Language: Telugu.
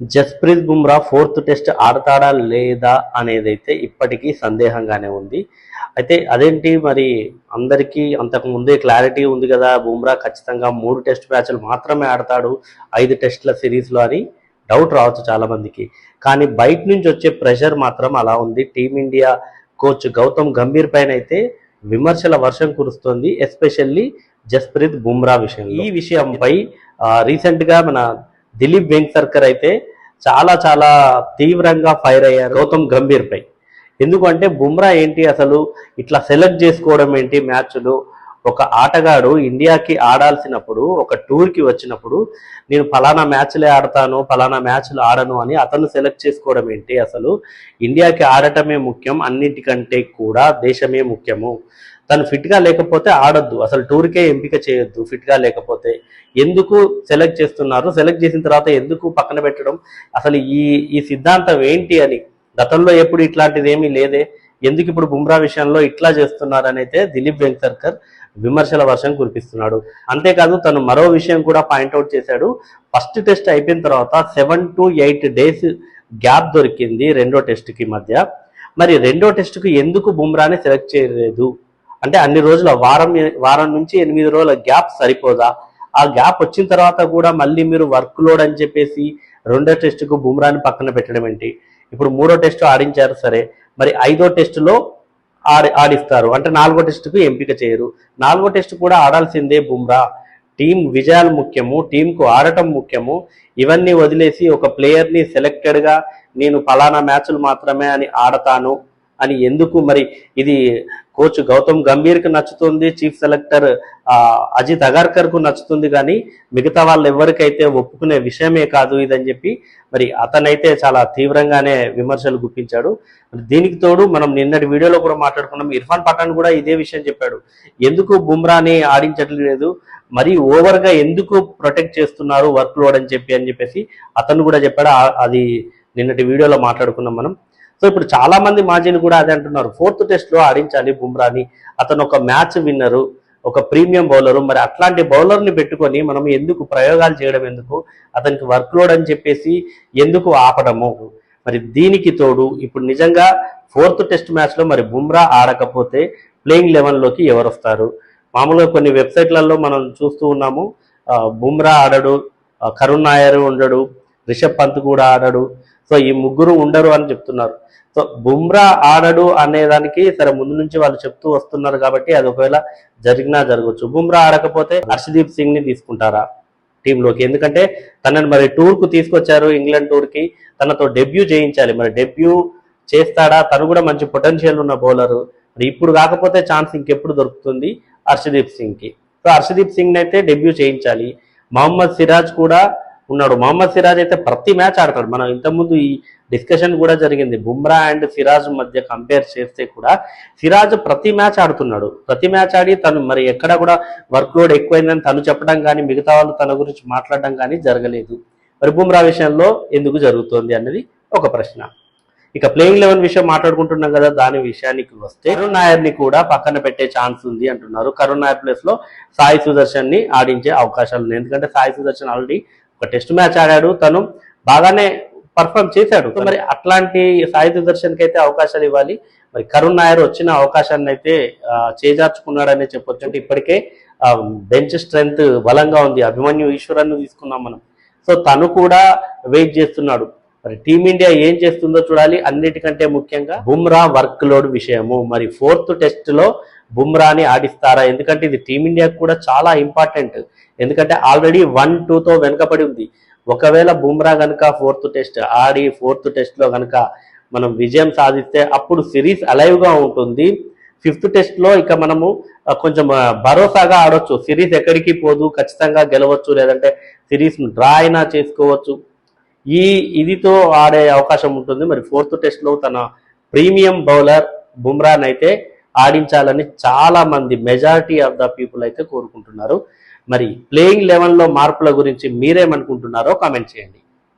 జస్ప్రీత్ బుమ్రా ఫోర్త్ టెస్ట్ ఆడతాడా లేదా అనేది అయితే ఇప్పటికీ సందేహంగానే ఉంది. అయితే అదేంటి మరి అందరికీ అంతకు ముందే క్లారిటీ ఉంది కదా బుమ్రా ఖచ్చితంగా మూడు టెస్ట్ మ్యాచ్లు మాత్రమే ఆడతాడు ఐదు టెస్ట్ల సిరీస్లో అని డౌట్ రావచ్చు చాలా మందికి కానీ బయట నుంచి వచ్చే ప్రెషర్ మాత్రం అలా ఉంది. టీమిండియా కోచ్ గౌతమ్ గంభీర్ పైన అయితే విమర్శల వర్షం కురుస్తోంది ఎస్పెషల్లీ జస్ప్రీత్ బుమ్రా విషయం ఈ విషయంపై రీసెంట్గా మన దిలీప్ వెంకర్కర్ అయితే చాలా చాలా తీవ్రంగా ఫైర్ అయ్యారు. గౌతమ్ గంభీర్ పై ఎందుకంటే బుమ్రా ఏంటి అసలు? ఇట్లా సెలెక్ట్ చేసుకోవడం ఏంటి మ్యాచ్లు? ఒక ఆటగాడు ఇండియాకి ఆడాల్సినప్పుడు ఒక టూర్కి వచ్చినప్పుడు నేను ఫలానా మ్యాచ్లే ఆడతాను ఫలానా మ్యాచ్లు ఆడను అని అతను సెలెక్ట్ చేసుకోవడం ఏంటి అసలు? ఇండియాకి ఆడటమే ముఖ్యం అన్నిటికంటే కూడా దేశమే ముఖ్యము. తను ఫిట్గా లేకపోతే ఆడొద్దు. అసలు టూర్కే ఎంపిక చేయొద్దు ఫిట్గా లేకపోతే. ఎందుకు సెలెక్ట్ చేస్తున్నారు? సెలెక్ట్ చేసిన తర్వాత ఎందుకు పక్కన పెట్టడం? అసలు ఈ ఈ సిద్ధాంతం ఏంటి అని. గతంలో ఎప్పుడు ఇట్లాంటిది ఏమీ లేదే. ఎందుకు ఇప్పుడు బుమ్రా విషయంలో ఇట్లా చేస్తున్నారనైతే అయితే దిలీప్ వెంకసర్కర్ విమర్శల వర్షం కురిపిస్తున్నాడు. అంతేకాదు తను మరో విషయం కూడా పాయింట్అవుట్ చేశాడు. ఫస్ట్ టెస్ట్ అయిపోయిన తర్వాత seven to eight days gap దొరికింది రెండో టెస్ట్కి మధ్య. మరి రెండో టెస్ట్కి ఎందుకు బుమ్రాని సెలెక్ట్ చేయలేదు? అంటే అన్ని రోజుల వారం వారం నుంచి ఎనిమిది రోజుల గ్యాప్ సరిపోదా? ఆ గ్యాప్ వచ్చిన తర్వాత కూడా మళ్ళీ మీరు వర్క్ లోడ్ అని చెప్పేసి రెండో టెస్టుకు బుమ్రాని పక్కన పెట్టడం ఏంటి? ఇప్పుడు మూడో టెస్ట్ ఆడించారు సరే మరి ఐదో టెస్టులో ఆడి ఆడిస్తారు. అంటే నాలుగో టెస్టుకు ఎంపిక చేయరు. నాలుగో టెస్ట్ కూడా ఆడాల్సిందే బుమ్రా. టీం విజయాలు ముఖ్యము టీంకు ఆడటం ముఖ్యము. ఇవన్నీ వదిలేసి ఒక ప్లేయర్ని సెలెక్టెడ్గా నేను ఫలానా మ్యాచ్లు మాత్రమే అని ఆడతాను. అని ఎందుకు మరి ఇది కోచ్ గౌతమ్ గంభీర్కి నచ్చుతుంది చీఫ్ సెలెక్టర్ అజిత్ అగార్కర్కు నచ్చుతుంది కానీ మిగతా వాళ్ళు ఎవరికైతే ఒప్పుకునే విషయమే కాదు ఇదని చెప్పి మరి అతనైతే చాలా తీవ్రంగానే విమర్శలు గుప్పించాడు. దీనికి తోడు మనం నిన్నటి వీడియోలో కూడా మాట్లాడుకున్నాం. ఇర్ఫాన్ పఠాన్ కూడా ఇదే విషయం చెప్పాడు. ఎందుకు బుమ్రాని ఆడించట్లేదు? మరి ఓవర్గా ఎందుకు ప్రొటెక్ట్ చేస్తున్నారు వర్క్ లోడ్ అని చెప్పి అని చెప్పేసి అతను కూడా చెప్పాడు. అది నిన్నటి వీడియోలో మాట్లాడుకున్నాం మనం. సో ఇప్పుడు చాలా మంది మాజీలు కూడా అదే అంటున్నారు. ఫోర్త్ టెస్ట్లో ఆడించాలి బుమ్రాని. అతను ఒక మ్యాచ్ విన్నరు ఒక ప్రీమియం బౌలరు. మరి అట్లాంటి బౌలర్ని పెట్టుకొని మనం ఎందుకు ప్రయోగాలు చేయడం ఎందుకు? అతనికి వర్క్ లోడ్ అని చెప్పేసి ఎందుకు ఆపడము? మరి దీనికి తోడు ఇప్పుడు నిజంగా ఫోర్త్ టెస్ట్ మ్యాచ్లో మరి బుమ్రా ఆడకపోతే ప్లేయింగ్ లెవెన్లోకి ఎవరు వస్తారు? మామూలుగా కొన్ని వెబ్సైట్లలో మనం చూస్తూ ఉన్నాము. బుమ్రా ఆడడు కరుణ్ నాయర్ ఉండడు రిషబ్ పంత్ కూడా ఆడడు. సో ఈ ముగ్గురు ఉండరు అని చెప్తున్నారు. సో బుమ్రా ఆడడు అనేదానికి సరే ముందు నుంచి వాళ్ళు చెప్తూ వస్తున్నారు కాబట్టి అది ఒకవేళ జరిగినా జరగచ్చు బుమ్రా ఆడకపోతే హర్షదీప్ సింగ్ని తీసుకుంటారా టీంలోకి? ఎందుకంటే తనని మరి టూర్కు తీసుకొచ్చారు ఇంగ్లాండ్ టూర్కి తనతో డెబ్యూ చేయించాలి. మరి డెబ్యూ చేస్తాడా? తను కూడా మంచి పొటెన్షియల్ ఉన్న బౌలర్. మరి ఇప్పుడు కాకపోతే ఛాన్స్ ఇంకెప్పుడు దొరుకుతుంది హర్షదీప్ సింగ్కి సో హర్షదీప్ సింగ్ అయితే డెబ్యూ చేయించాలి. మహమ్మద్ సిరాజ్ కూడా ఉన్నాడు. మహమ్మద్ సిరాజ్ అయితే ప్రతి మ్యాచ్ ఆడతాడు. మనం ఇంతకుముందు ఈ డిస్కషన్ కూడా జరిగింది. బుమ్రా అండ్ సిరాజ్ మధ్య కంపేర్ చేస్తే కూడా సిరాజ్ ప్రతి మ్యాచ్ ఆడుతున్నాడు. ప్రతి మ్యాచ్ ఆడి తను మరి ఎక్కడ కూడా వర్క్ లోడ్ ఎక్కువైందని తను చెప్పడం కానీ మిగతా వాళ్ళు తన గురించి మాట్లాడడం కానీ జరగలేదు. మరి బుమ్రా విషయంలో ఎందుకు జరుగుతోంది అన్నది ఒక ప్రశ్న. ఇక ప్లేయింగ్ లెవెన్ విషయం మాట్లాడుకుంటున్నాం కదా దాని విషయానికి వస్తే కరుణ్ నాయర్ని కూడా పక్కన పెట్టే ఛాన్స్ ఉంది అంటున్నారు. కరుణ్ నాయర్ ప్లేస్లో సాయి సుదర్శన్ని ఆడించే అవకాశాలు ఉన్నాయి. ఎందుకంటే సాయి సుదర్శన్ ఆల్రెడీ ఒక టెస్ట్ మ్యాచ్ ఆడాడు తను బాగానే పర్ఫామ్ చేశాడు. మరి అట్లాంటి సాయి సుదర్శన్కి అయితే అవకాశాలు ఇవ్వాలి. మరి కరుణ్ నాయర్ వచ్చిన అవకాశాన్ని అయితే చేజార్చుకున్నాడనే చెప్పొచ్చు అంటే ఇప్పటికే బెంచ్ స్ట్రెంగ్త్ బలంగా ఉంది. అభిమన్యు ఈశ్వరన్ తీసుకున్నాం మనం. సో తను కూడా వెయిట్ చేస్తున్నాడు. మరి టీమిండియా ఏం చేస్తుందో చూడాలి. అన్నిటికంటే ముఖ్యంగా బుమ్రా వర్క్ లోడ్ విషయము. మరి ఫోర్త్ టెస్ట్లో బుమ్రాని ఆడిస్తారా? ఎందుకంటే ఇది టీమిండియాకి కూడా చాలా ఇంపార్టెంట్ ఎందుకంటే ఆల్రెడీ వన్ టూతో వెనుకబడి ఉంది. ఒకవేళ బుమ్రా కనుక ఫోర్త్ టెస్ట్ ఆడి ఫోర్త్ టెస్ట్లో కనుక మనం విజయం సాధిస్తే అప్పుడు సిరీస్ అలైవ్గా ఉంటుంది. ఫిఫ్త్ టెస్ట్లో ఇక మనము కొంచెం భరోసాగా ఆడొచ్చు. సిరీస్ ఎక్కడికి పోదు ఖచ్చితంగా గెలవచ్చు లేదంటే సిరీస్ను డ్రా అయినా చేసుకోవచ్చు. ఈ ఇదితో ఆడే అవకాశం ఉంటుంది. మరి ఫోర్త్ టెస్ట్లో తన ప్రీమియం బౌలర్ బుమ్రాన్ అయితే ఆడించాలని చాలా మంది మెజారిటీ ఆఫ్ ద పీపుల్ అయితే కోరుకుంటున్నారు. మరి ప్లేయింగ్ లెవెన్లో మార్పుల గురించి మీరేమనుకుంటున్నారో కామెంట్ చేయండి.